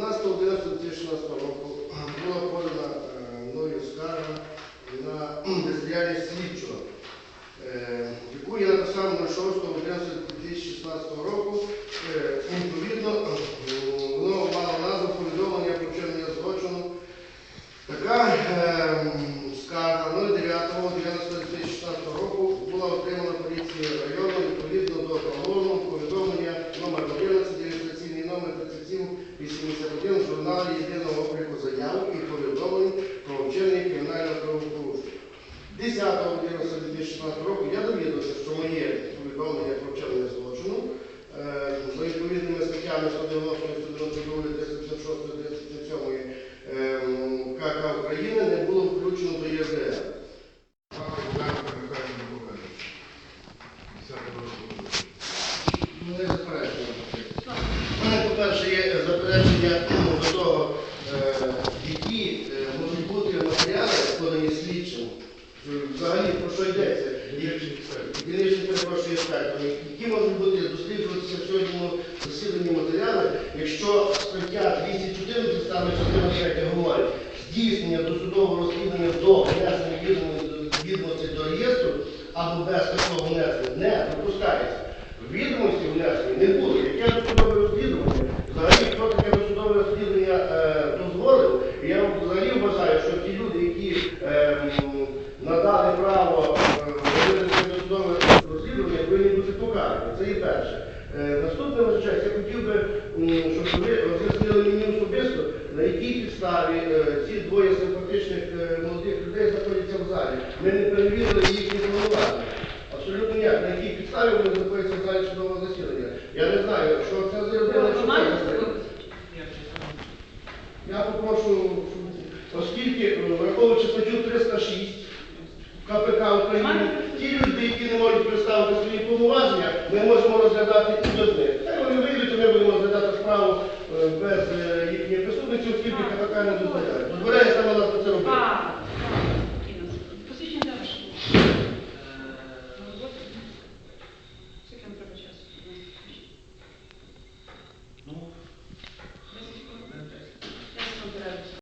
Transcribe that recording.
17.11.2016 року була подана е, мною скарга на бездіяльність слідчого, е, яку я написав на 6.11.2016 року. Е, Відповідно, воно мало назву повідомлення про вчинення злочину. Така скарга 09.11.2016 року була отримана поліцією району 10.11.2016 року я довідався, що моє повідомлення про вчинення злочину е, за відповідними статтями 190, 192, 356, 37 ем, КК України не було включено до. Ну, Не заперечення. У мене, по-перше, є заперечення до того, е, які е, можуть бути матеріали, подані слідчим. Е, Взагалі, про що йдеться? Дільничний перепрошую експерт, які можуть бути досліджуватися в сьогоднішньому засіданні матеріали, якщо стаття 214 стане частина 3 говорить здійснення досудового розслідування до внесення відомостей- до реєстру або без такого внесення не допускається. Відомості внесені не було. Покарані. Це є перше. Е, Наступне визначається, я хотів би, щоб ви роз'яснили мені особисто, на якій підставі е, ці двоє симпатичних е, молодих людей знаходяться в залі. Ми не перевірили їхні повноваження. Абсолютно ніяк. На якій підставі вони знаходяться в залі судового засідання. Я не знаю, що це за людина, що це маєте. Я попрошу, оскільки, враховуючи статтю 306 КПК України, ті люди, які не можуть представити свої повноваження, ми можемо розглядати і без них. Хай вони вийдуть, і ми будемо розглядати справу е, без е, їхньої присутності, оскільки КПК не дозволяє.